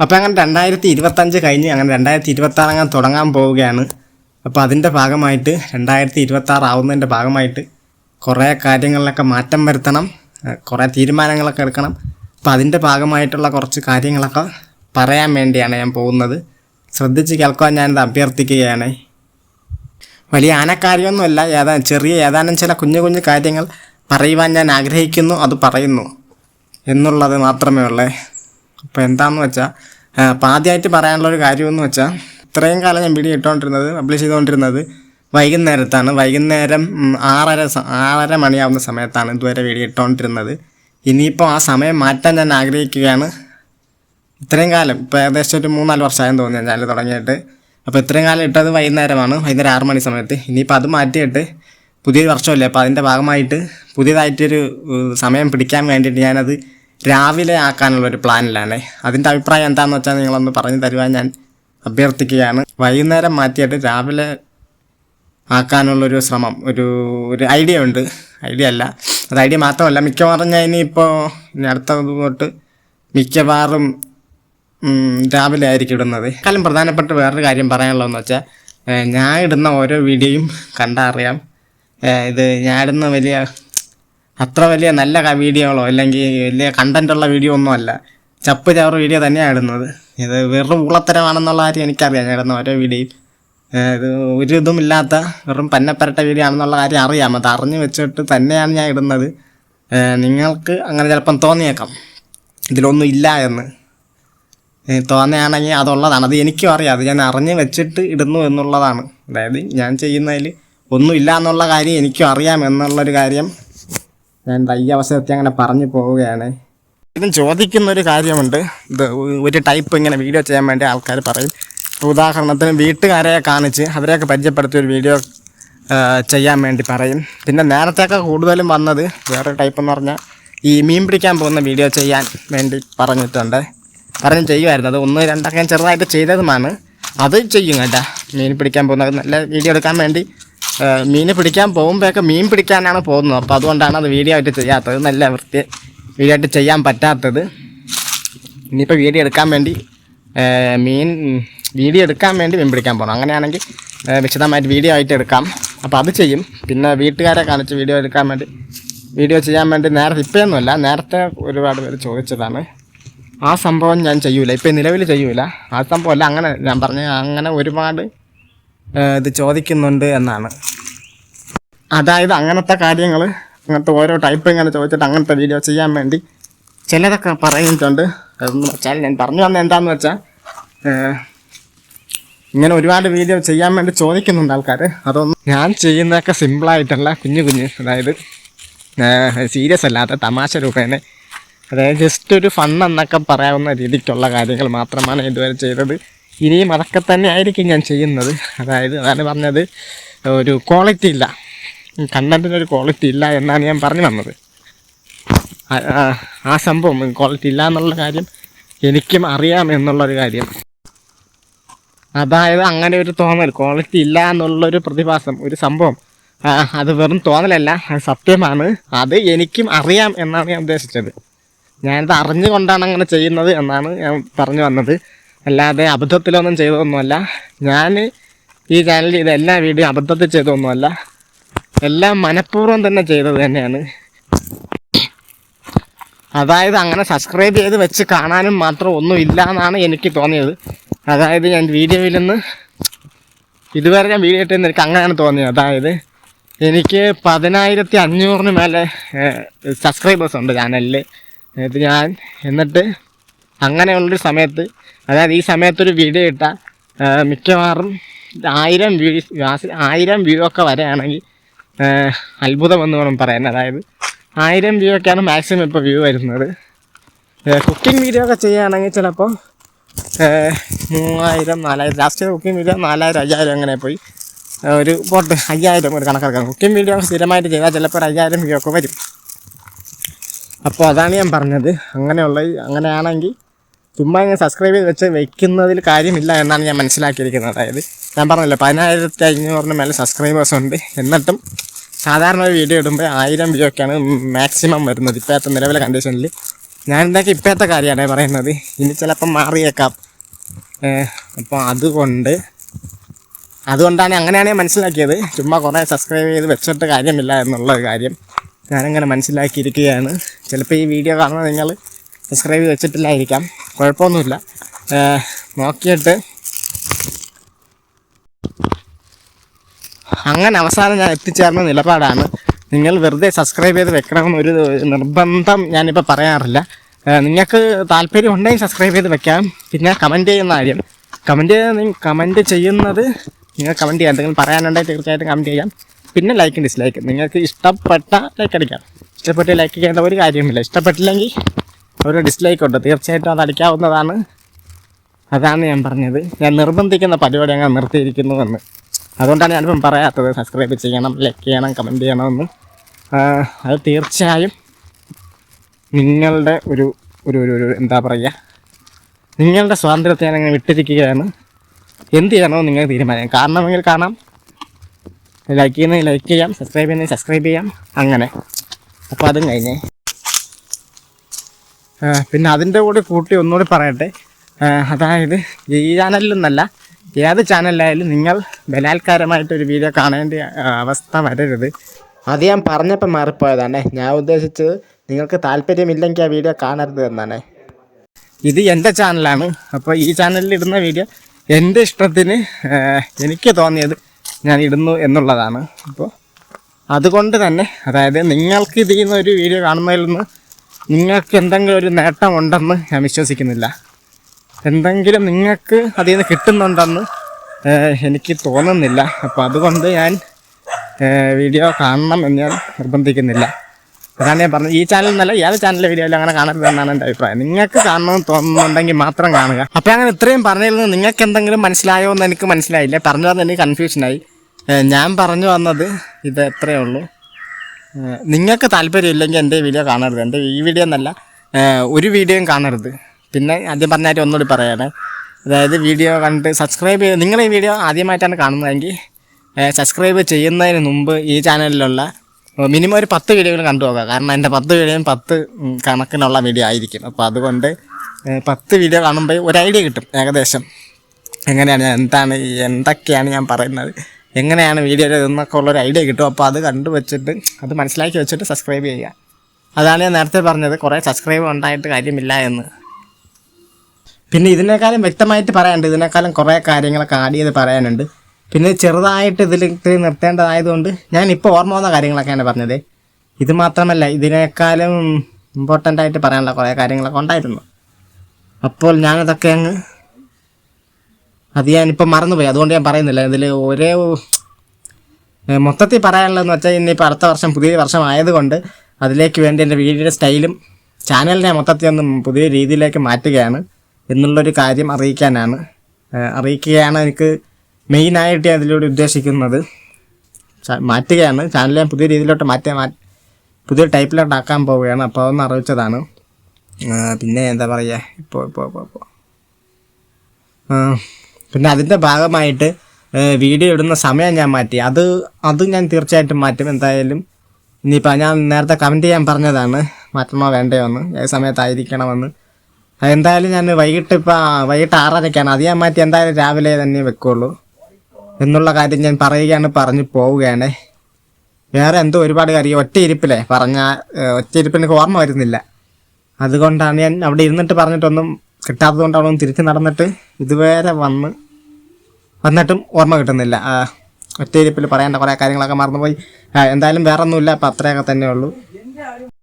അപ്പോൾ അങ്ങനെ രണ്ടായിരത്തി ഇരുപത്തഞ്ച് കഴിഞ്ഞ് അങ്ങനെ രണ്ടായിരത്തി ഇരുപത്തി ആറ് അങ്ങനെ തുടങ്ങാൻ പോവുകയാണ്. അപ്പോൾ അതിന്റെ ഭാഗമായിട്ട് രണ്ടായിരത്തി ഇരുപത്തി ആറ് ആവുന്നതിന്റെ ഭാഗമായിട്ട് കുറേ കാര്യങ്ങളിലൊക്കെ മാറ്റം വരുത്തണം കുറേ തീരുമാനങ്ങളൊക്കെ എടുക്കണം. അപ്പോൾ അതിന്റെ ഭാഗമായിട്ടുള്ള കുറച്ച് കാര്യങ്ങളൊക്കെ പറയാൻ വേണ്ടിയാണ് ഞാൻ പോകുന്നത്. ശ്രദ്ധിച്ച് കേൾക്കുവാൻ ഞാനിത് അഭ്യർത്ഥിക്കുകയാണ്. വലിയ ആനക്കാര്യമൊന്നുമല്ല ഏതാ ചെറിയ ഏതാനും ചില കുഞ്ഞു കുഞ്ഞു കാര്യങ്ങൾ പറയുവാൻ ഞാൻ ആഗ്രഹിക്കുന്നു അത് പറയുന്നു എന്നുള്ളത് മാത്രമേ ഉള്ളേ. അപ്പോൾ എന്താണെന്ന് വെച്ചാൽ അപ്പോൾ ആദ്യമായിട്ട് പറയാനുള്ള ഒരു കാര്യമെന്ന് വെച്ചാൽ ഇത്രയും കാലം ഞാൻ വീഡിയോ ഇട്ടുകൊണ്ടിരുന്നത് പബ്ലിഷ് ചെയ്തുകൊണ്ടിരുന്നത് വൈകുന്നേരത്താണ്. വൈകുന്നേരം ആറര ആറര മണിയാവുന്ന സമയത്താണ് ഇതുവരെ വീഡിയോ ഇട്ടുകൊണ്ടിരുന്നത് ഇനിയിപ്പോൾ ആ സമയം മാറ്റാൻ ഞാൻ ആഗ്രഹിക്കുകയാണ്. ഇത്രയും കാലം ഇപ്പോൾ ഏകദേശം ഒരു മൂന്നാൽ വർഷമായെന്ന് തോന്നുന്നു ഞാൻ തുടങ്ങിയിട്ട്. അപ്പോൾ ഇത്രയും കാലം ഇട്ടത് വൈകുന്നേരമാണ്. വൈകുന്നേരം ആറ് മണി സമയത്ത്. ഇനിയിപ്പോൾ അത് മാറ്റിയിട്ട് പുതിയൊരു വർഷമല്ലേ? അപ്പോൾ അതിന്റെ ഭാഗമായിട്ട് പുതിയതായിട്ടൊരു സമയം പിടിക്കാൻ വേണ്ടിയിട്ട് ഞാനത് രാവിലെ ആക്കാനുള്ള ഒരു പ്ലാനിലാണ്. അതിന്റെ അഭിപ്രായം എന്താണെന്ന് വെച്ചാൽ നിങ്ങളൊന്ന് പറഞ്ഞു തരുവാൻ ഞാൻ അഭ്യർത്ഥിക്കുകയാണ്. വൈകുന്നേരം മാറ്റിയിട്ട് രാവിലെ ആക്കാനുള്ളൊരു ശ്രമം ഒരു ഒരു ഐഡിയ ഉണ്ട്. ഐഡിയ അല്ല. അത് ഐഡിയ മാത്രമല്ല മിക്കവാറും ഞാൻ ഇനിയിപ്പോൾ ഇനി അടുത്ത തൊട്ട് മിക്കവാറും രാവിലെ ആയിരിക്കും ഇടുന്നത്. കാലം പ്രധാനപ്പെട്ട വേറൊരു കാര്യം പറയാനുള്ളതെന്ന് വെച്ചാൽ ഞാൻ ഇടുന്ന ഓരോ വീഡിയോയും കണ്ടറിയാം ഇത് ഞാൻ ഇടുന്ന വലിയ അത്ര വലിയ നല്ല വീഡിയോകളോ അല്ലെങ്കിൽ വലിയ കണ്ടന്റുള്ള വീഡിയോ ഒന്നും അല്ല. ചപ്പ് ചവറ് വീഡിയോ തന്നെയാണ് ഇടുന്നത്. ഇത് വെറും ഉള്ളത്തരമാണെന്നുള്ള കാര്യം എനിക്കറിയാം. ഞാൻ ഇടുന്ന ഓരോ വീഡിയോയും. ഇത് ഒരു ഇതും ഇല്ലാത്ത വെറും പന്നപ്പരട്ട വീഡിയോ ആണെന്നുള്ള കാര്യം അറിയാം. അത് അറിഞ്ഞു വെച്ചിട്ട് തന്നെയാണ് ഞാൻ ഇടുന്നത്. നിങ്ങൾക്ക് അങ്ങനെ ചിലപ്പം തോന്നിയേക്കാം. ഇതിലൊന്നും ഇല്ല എന്ന്. തോന്നുകയാണെങ്കിൽ അതുള്ളതാണ്. അത് എനിക്കും അറിയാം. അത് ഞാൻ അറിഞ്ഞ് വെച്ചിട്ട് ഇടുന്നു എന്നുള്ളതാണ്. അതായത് ഞാൻ ചെയ്യുന്നതിൽ ഒന്നുമില്ല എന്നുള്ള കാര്യം എനിക്കും അറിയാം എന്നുള്ളൊരു കാര്യം ഞാൻ വലിയ അവസരത്തിൽ അങ്ങനെ പറഞ്ഞു പോവുകയാണ്. ഇതും ചോദിക്കുന്ന ഒരു കാര്യമുണ്ട്. ഇത് ഒരു ടൈപ്പ് ഇങ്ങനെ വീഡിയോ ചെയ്യാൻ വേണ്ടി ആൾക്കാർ പറയും. ഉദാഹരണത്തിന് വീട്ടുകാരെ കാണിച്ച് അവരെയൊക്കെ പരിചയപ്പെടുത്തിയ ഒരു വീഡിയോ ചെയ്യാൻ വേണ്ടി പറയും. പിന്നെ നേരത്തെയൊക്കെ കൂടുതലും വന്നത് വേറെ ടൈപ്പ് എന്ന് പറഞ്ഞാൽ ഈ മീൻ പിടിക്കാൻ പോകുന്ന വീഡിയോ ചെയ്യാൻ വേണ്ടി പറഞ്ഞിട്ടുണ്ട്. പറഞ്ഞ് ചെയ്യുമായിരുന്നു അത് ഒന്ന് രണ്ടൊക്കെ ഞാൻ ചെറുതായിട്ട് ചെയ്തതുമാണ്. അത് ചെയ്യും കേട്ടോ. മീൻ പിടിക്കാൻ പോകുന്ന നല്ല വീഡിയോ എടുക്കാൻ വേണ്ടി മീൻ പിടിക്കാൻ പോകുമ്പോഴൊക്കെ മീൻ പിടിക്കാനാണ് പോകുന്നത്. അപ്പോൾ അതുകൊണ്ടാണ് അത് വീഡിയോ ആയിട്ട് ചെയ്യാത്തത്. നല്ല വൃത്തി വീഡിയോ ആയിട്ട് ചെയ്യാൻ പറ്റാത്തത്. ഇനിയിപ്പോൾ വീഡിയോ എടുക്കാൻ വേണ്ടി മീൻ വീഡിയോ എടുക്കാൻ വേണ്ടി മീൻ പിടിക്കാൻ പോകണം അങ്ങനെയാണെങ്കിൽ വിശദമായിട്ട് വീഡിയോ ആയിട്ട് എടുക്കാം. അപ്പോൾ അത് ചെയ്യും. പിന്നെ വീട്ടുകാരെ കാണിച്ച് വീഡിയോ എടുക്കാൻ വേണ്ടി വീഡിയോ ചെയ്യാൻ വേണ്ടി നേരത്തെ ഇപ്പോഴൊന്നുമല്ല നേരത്തെ ഒരുപാട് പേര് ചോദിച്ചതാണ്. ആ സംഭവം ഞാൻ ചെയ്യൂല. ഇപ്പം നിലവിൽ ചെയ്യൂല. ആ സംഭവമല്ല അങ്ങനെ ഞാൻ പറഞ്ഞ അങ്ങനെ ഒരുപാട് ഇത് ചോദിക്കുന്നുണ്ട് എന്നാണ്. അതായത് അങ്ങനത്തെ കാര്യങ്ങൾ അങ്ങനത്തെ ഓരോ ടൈപ്പ് ഇങ്ങനെ ചോദിച്ചിട്ട് അങ്ങനത്തെ വീഡിയോ ചെയ്യാൻ വേണ്ടി ചിലതൊക്കെ പറയുന്നുണ്ട്. അതെന്ന് വെച്ചാൽ ഞാൻ പറഞ്ഞു വന്ന എന്താണെന്ന് വെച്ചാൽ ഇങ്ങനെ ഒരുപാട് വീഡിയോ ചെയ്യാൻ വേണ്ടി ചോദിക്കുന്നുണ്ട് ആൾക്കാർ അതൊന്നും ഞാൻ ചെയ്യുന്നതൊക്കെ സിമ്പിളായിട്ടുള്ള കുഞ്ഞു കുഞ്ഞ് അതായത് സീരിയസ് അല്ലാത്ത തമാശ രൂപേണ. അതായത് ജസ്റ്റ് ഒരു ഫൺ എന്നൊക്കെ പറയാവുന്ന രീതിക്കുള്ള കാര്യങ്ങൾ മാത്രമാണ് ഇതുവരെ ചെയ്തത്. ഇനിയും അതൊക്കെ തന്നെ ആയിരിക്കും ഞാൻ ചെയ്യുന്നത്. അതായത് അതാണ് പറഞ്ഞത് ഒരു ക്വാളിറ്റി ഇല്ല. കണ്ടന്റിനൊരു ക്വാളിറ്റി ഇല്ല എന്നാണ് ഞാൻ പറഞ്ഞു വന്നത്. ആ- സംഭവം ക്വാളിറ്റി ഇല്ല എന്നുള്ള കാര്യം എനിക്കും അറിയാം എന്നുള്ളൊരു കാര്യം. അതായത് അങ്ങനെ ഒരു തോന്നൽ ക്വാളിറ്റി ഇല്ല എന്നുള്ളൊരു പ്രതിഭാസം ഒരു സംഭവം. അത് വെറും തോന്നലല്ല സത്യമാണ്. അത് എനിക്കും അറിയാം എന്നാണ് ഞാൻ ഉദ്ദേശിച്ചത്. ഞാനത് അറിഞ്ഞുകൊണ്ടാണ് അങ്ങനെ ചെയ്യുന്നത് എന്നാണ് ഞാൻ പറഞ്ഞു വന്നത്. അല്ലാതെ അബദ്ധത്തിലൊന്നും ചെയ്തതൊന്നുമല്ല. ഞാൻ ഈ ചാനലിൽ ചെയ്ത എല്ലാ വീഡിയോ അബദ്ധത്തിൽ ചെയ്തതൊന്നുമല്ല. എല്ലാം മനഃപൂർവം തന്നെ ചെയ്തത് തന്നെയാണ്. അതായത് അങ്ങനെ സബ്സ്ക്രൈബ് ചെയ്ത് വെച്ച് കാണാനും മാത്രം ഒന്നും ഇല്ല എന്നാണ് എനിക്ക് തോന്നിയത്. അതായത് ഞാൻ വീഡിയോയിൽ നിന്ന് ഇതുവരെ ഞാൻ വീഡിയോ ഇട്ടെന്ന് എനിക്ക് അങ്ങനെയാണ് തോന്നിയത്. അതായത് എനിക്ക് പതിനായിരത്തി അഞ്ഞൂറിന് മേലെ സബ്സ്ക്രൈബേഴ്സ് ഉണ്ട് ചാനലിൽ ഇത് ഞാൻ എന്നിട്ട് അങ്ങനെയുള്ളൊരു സമയത്ത് അതായത് ഈ സമയത്തൊരു വീഡിയോ ഇട്ടാൽ മിക്കവാറും ആയിരം വ്യൂസ് ആയിരം വ്യൂ ഒക്കെ വരെയാണെങ്കിൽ അത്ഭുതം അത്ഭുതമെന്ന് വേണം പറയാൻ. അതായത് ആയിരം വ്യൂ ഒക്കെയാണ് മാക്സിമം ഇപ്പോൾ വ്യൂ വരുന്നത്. കുക്കിംഗ് വീഡിയോ ഒക്കെ ചെയ്യുകയാണെങ്കിൽ ചിലപ്പോൾ മൂവായിരം നാലായിരം ലാസ്റ്റ് കുക്കിംഗ് വീഡിയോ നാലായിരം അയ്യായിരം അങ്ങനെ പോയി. ഒരു പോട്ട് അയ്യായിരം ഒരു കണക്കാക്കാം. കുക്കിംഗ് വീഡിയോ ഒക്കെ സ്ഥിരമായിട്ട് ചെയ്താൽ ചിലപ്പോൾ ഒരു അയ്യായിരം വ്യൂ ഒക്കെ വരും. അപ്പോൾ അതാണ് ഞാൻ പറഞ്ഞത്. അങ്ങനെയുള്ള അങ്ങനെയാണെങ്കിൽ ചുമ്മാ ഇങ്ങനെ സബ്സ്ക്രൈബ് ചെയ്ത് വെച്ച് വെക്കുന്നതിൽ കാര്യമില്ല എന്നാണ് ഞാൻ മനസ്സിലാക്കിയിരിക്കുന്നത്. അതായത് ഞാൻ പറഞ്ഞല്ലോ പതിനായിരത്തി അഞ്ഞൂറിന് മേലെ സബ്സ്ക്രൈബേഴ്സ് ഉണ്ട്. എന്നിട്ടും സാധാരണ ഒരു വീഡിയോ ഇടുമ്പോൾ ആയിരം വ്യൂ ഒക്കെയാണ് മാക്സിമം വരുന്നത് ഇപ്പോഴത്തെ നിലവിലെ കണ്ടീഷനിൽ ഞാൻ എന്തൊക്കെ ഇപ്പോഴത്തെ കാര്യമാണ് പറയുന്നത്. ഇനി ചിലപ്പം മാറിയേക്കാം. അപ്പോൾ അതുകൊണ്ട് അതുകൊണ്ടാണ് അങ്ങനെയാണ് ഞാൻ മനസ്സിലാക്കിയത്. ചുമ്മാ കുറേ സബ്സ്ക്രൈബ് ചെയ്ത് വെച്ചിട്ട് കാര്യമില്ല എന്നുള്ള കാര്യം ഞാനങ്ങനെ മനസ്സിലാക്കിയിരിക്കുകയാണ്. ചിലപ്പോൾ ഈ വീഡിയോ കാണുന്നത് നിങ്ങൾ സബ്സ്ക്രൈബ് ചെയ്ത് വെച്ചിട്ടില്ലായിരിക്കാം കുഴപ്പമൊന്നുമില്ല നോക്കിയിട്ട്. അങ്ങനെ അവസാനം ഞാൻ എത്തിച്ചേർന്ന നിലപാടാണ്. നിങ്ങൾ വെറുതെ സബ്സ്ക്രൈബ് ചെയ്ത് വെക്കണമെന്നൊരു നിർബന്ധം ഞാനിപ്പോൾ പറയാറില്ല. നിങ്ങൾക്ക് താല്പര്യം ഉണ്ടെങ്കിൽ സബ്സ്ക്രൈബ് ചെയ്ത് വെക്കാം. പിന്നെ കമന്റ് ചെയ്യുന്ന കാര്യം. കമന്റ് കമന്റ് ചെയ്യുന്നത് നിങ്ങൾ കമന്റ് ചെയ്യാം. എന്തെങ്കിലും പറയാനുണ്ടെങ്കിൽ തീർച്ചയായിട്ടും കമന്റ് ചെയ്യാം. പിന്നെ ലൈക്കും ഡിസ്ലൈക്കും നിങ്ങൾക്ക് ഇഷ്ടപ്പെട്ട ലൈക്ക് അടിക്കാം. ഇഷ്ടപ്പെട്ട് ലൈക്ക് ചെയ്യേണ്ട ഒരു കാര്യമില്ല ഇഷ്ടപ്പെട്ടില്ലെങ്കിൽ ഒരു ഡിസ്ലൈക്ക് ഉണ്ട്. തീർച്ചയായിട്ടും അത് അടിക്കാവുന്നതാണ്. അതാണ് ഞാൻ പറഞ്ഞത്. ഞാൻ നിർബന്ധിക്കുന്ന പരിപാടി അങ്ങനെ നിർത്തിയിരിക്കുന്നുവെന്ന്. അതുകൊണ്ടാണ് ഞാനിപ്പം പറയാത്തത്. സബ്സ്ക്രൈബ് ചെയ്യണം ലൈക്ക് ചെയ്യണം കമന്റ് ചെയ്യണമെന്ന്. അത് തീർച്ചയായും നിങ്ങളുടെ ഒരു ഒരു ഒരു എന്താ പറയുക? നിങ്ങളുടെ സ്വാതന്ത്ര്യത്തെ ഞാൻ അങ്ങനെ വിട്ടിരിക്കുകയാണ്. എന്ത് ചെയ്യണമെന്ന് നിങ്ങൾ തീരുമാനിക്കാം കാരണമെങ്കിൽ കാണാം. ലൈക്ക് ചെയ്യുന്നത് ലൈക്ക് ചെയ്യാം. സബ്സ്ക്രൈബ് ചെയ്യുന്നത് സബ്സ്ക്രൈബ് ചെയ്യാം. അങ്ങനെ. അപ്പോൾ അതും കഴിഞ്ഞേ. പിന്നെ അതിന്റെ കൂടെ കൂട്ടി ഒന്നുകൂടി പറയട്ടെ. അതായത് ഈ ചാനലിൽ ചാനലിലൊന്നല്ല ഏത് ചാനലിലായാലും നിങ്ങൾ ബലാത്കാരമായിട്ടൊരു വീഡിയോ കാണേണ്ട അവസ്ഥ വരരുത്. അത് ഞാൻ പറഞ്ഞപ്പോൾ മാറിപ്പോയതാണേ. ഞാൻ ഉദ്ദേശിച്ചത് നിങ്ങൾക്ക് താല്പര്യമില്ലെങ്കിൽ ആ വീഡിയോ കാണരുത് എന്നാണ്. ഇത് എന്റെ ചാനലാണ്. അപ്പോൾ ഈ ചാനലിൽ ഇടുന്ന വീഡിയോ എന്റെ ഇഷ്ടത്തിന് എനിക്ക് തോന്നിയത് ഞാൻ ഇടുന്നു എന്നുള്ളതാണ്. അപ്പോൾ അതുകൊണ്ട് തന്നെ അതായത് നിങ്ങൾക്ക് ഇതിൽ നിന്ന് ഒരു വീഡിയോ കാണുന്നതിൽ നിന്ന് നിങ്ങൾക്ക് എന്തെങ്കിലും ഒരു നേട്ടമുണ്ടെന്ന് ഞാൻ വിശ്വസിക്കുന്നില്ല. എന്തെങ്കിലും നിങ്ങൾക്ക് അതിൽ നിന്ന് കിട്ടുന്നുണ്ടെന്ന് എനിക്ക് തോന്നുന്നില്ല. അപ്പോൾ അതുകൊണ്ട് ഞാൻ വീഡിയോ കാണണം എന്ന് ഞാൻ നിർബന്ധിക്കുന്നില്ല. അതാണ് ഞാൻ പറഞ്ഞത്. ഈ ചാനൽ എന്നല്ല ഏത് ചാനലിലെ വീഡിയോയിലും അങ്ങനെ കാണരുതെന്നാണ് എന്റെ അഭിപ്രായം. നിങ്ങൾക്ക് കാണണമെന്ന് തോന്നുന്നുണ്ടെങ്കിൽ മാത്രം കാണുക. അപ്പോൾ അങ്ങനെ ഇത്രയും പറഞ്ഞിരുന്നത് നിങ്ങൾക്ക് എന്തെങ്കിലും മനസ്സിലായോ എന്ന് എനിക്ക് മനസ്സിലായില്ല. പറഞ്ഞു തന്നെ എനിക്ക് കൺഫ്യൂഷനായി ഞാൻ പറഞ്ഞു വന്നത് ഇത് എത്രയേ ഉള്ളൂ. നിങ്ങൾക്ക് താല്പര്യമില്ലെങ്കിൽ എന്റെ വീഡിയോ കാണരുത്. എന്റെ ഈ വീഡിയോ എന്നല്ല ഒരു വീഡിയോയും കാണരുത്. പിന്നെ ആദ്യം പറഞ്ഞായിട്ട് ഒന്നുകൂടി പറയാണ്. അതായത് വീഡിയോ കണ്ട് സബ്സ്ക്രൈബ് ചെയ്ത് നിങ്ങൾ ഈ വീഡിയോ ആദ്യമായിട്ടാണ് കാണുന്നതെങ്കിൽ സബ്സ്ക്രൈബ് ചെയ്യുന്നതിന് മുമ്പ് ഈ ചാനലിലുള്ള മിനിമം ഒരു പത്ത് വീഡിയോകൾ കണ്ടു നോക്കുക കാരണം എന്റെ പത്ത് വീഡിയോയും പത്ത് കണക്കിനുള്ള വീഡിയോ ആയിരിക്കും. അപ്പോൾ അതുകൊണ്ട് പത്ത് വീഡിയോ കാണുമ്പോൾ ഒരു ഐഡിയ കിട്ടും ഏകദേശം. എങ്ങനെയാണ് ഞാൻ എന്താണ് എന്തൊക്കെയാണ് ഞാൻ പറയുന്നത്. എങ്ങനെയാണ് വീഡിയോ എന്നൊക്കെ ഉള്ളൊരു ഐഡിയ കിട്ടും. അപ്പോൾ അത് കണ്ടു വെച്ചിട്ട് അത് മനസ്സിലാക്കി വെച്ചിട്ട് സബ്സ്ക്രൈബ് ചെയ്യുക. അതാണ് ഞാൻ നേരത്തെ പറഞ്ഞത് കുറേ സബ്സ്ക്രൈബ് ഉണ്ടായിട്ട് കാര്യമില്ല എന്ന്. പിന്നെ ഇതിനേക്കാളും വ്യക്തമായിട്ട് പറയാനുണ്ട് ഇതിനേക്കാളും കുറേ കാര്യങ്ങളൊക്കെ ആഡ് ചെയ്ത് പറയാനുണ്ട്. പിന്നെ ചെറുതായിട്ട് ഇതിൽ നിർത്തേണ്ടതായതുകൊണ്ട് ഞാൻ ഇപ്പോൾ ഓർമ്മ വന്ന കാര്യങ്ങളൊക്കെയാണ് പറഞ്ഞത്. ഇത് മാത്രമല്ല ഇതിനേക്കാളും ഇമ്പോർട്ടന്റ് ആയിട്ട് പറയാനുള്ള കുറേ കാര്യങ്ങളൊക്കെ ഉണ്ടായിരുന്നു. അപ്പോൾ ഞാനതൊക്കെ അങ്ങ് അത് ഞാനിപ്പോൾ മറന്നുപോയി. അതുകൊണ്ട് ഞാൻ പറയുന്നില്ല. ഇതിൽ ഒരേ മൊത്തത്തിൽ പറയാനുള്ളതെന്ന് വെച്ചാൽ ഇനിയിപ്പോൾ അടുത്ത വർഷം പുതിയ വർഷം ആയതുകൊണ്ട് അതിലേക്ക് വേണ്ടി എന്റെ വീഡിയോയുടെ സ്റ്റൈലും ചാനലിനെ മൊത്തത്തിൽ ഒന്ന് പുതിയ രീതിയിലേക്ക് മാറ്റുകയാണ് എന്നുള്ളൊരു കാര്യം അറിയിക്കാനാണ്. അറിയിക്കുകയാണ് എനിക്ക് മെയിനായിട്ട് ഞാൻ ഇതിലൂടെ ഉദ്ദേശിക്കുന്നത് മാറ്റുകയാണ്. ചാനൽ ഞാൻ പുതിയ രീതിയിലോട്ട് മാറ്റാൻ മാ പുതിയ ടൈപ്പിലോട്ട് ആക്കാൻ പോവുകയാണ്. അപ്പോൾ അതൊന്ന് അറിയിച്ചതാണ്. പിന്നെ എന്താ പറയുക ഇപ്പോൾ ഇപ്പോൾ ഇപ്പോൾ ഇപ്പോൾ പിന്നെ അതിന്റെ ഭാഗമായിട്ട് വീഡിയോ ഇടുന്ന സമയം ഞാൻ മാറ്റി. അത് അത് ഞാൻ തീർച്ചയായിട്ടും മാറ്റും. എന്തായാലും ഇനിയിപ്പോൾ ഞാൻ നേരത്തെ കമന്റ് ചെയ്യാൻ പറഞ്ഞതാണ്. മാറ്റണോ വേണ്ടയോ എന്ന്. ഏത് സമയത്തായിരിക്കണമെന്ന്. എന്തായാലും ഞാൻ വൈകിട്ട് ഇപ്പോൾ വൈകിട്ട് ആറരയ്ക്കാണ് അത് ഞാൻ മാറ്റി എന്തായാലും രാവിലെ തന്നെ വെക്കുള്ളൂ. എന്നുള്ള കാര്യം ഞാൻ പറയുകയാണ് പറഞ്ഞു പോവുകയാണ്. വേറെ എന്തോ ഒരുപാട് കാര്യം. ഒറ്റ ഇരിപ്പില്ലേ പറഞ്ഞ ഒറ്റ ഇരിപ്പിന് ഓർമ്മ വരുന്നില്ല. അതുകൊണ്ടാണ് ഞാൻ അവിടെ ഇരുന്നിട്ട് പറഞ്ഞിട്ടൊന്നും കിട്ടാത്തത് കൊണ്ടാണ് തിരിച്ച് നടന്നിട്ട് ഇതുവരെ വന്ന് വന്നിട്ടും ഓർമ്മ കിട്ടുന്നില്ല. ഒറ്റയിരിപ്പിൽ പറയേണ്ട കുറേ കാര്യങ്ങളൊക്കെ മറന്നുപോയി. എന്തായാലും വേറൊന്നുമില്ല അപ്പം അത്രയൊക്കെ തന്നെ ഉള്ളൂ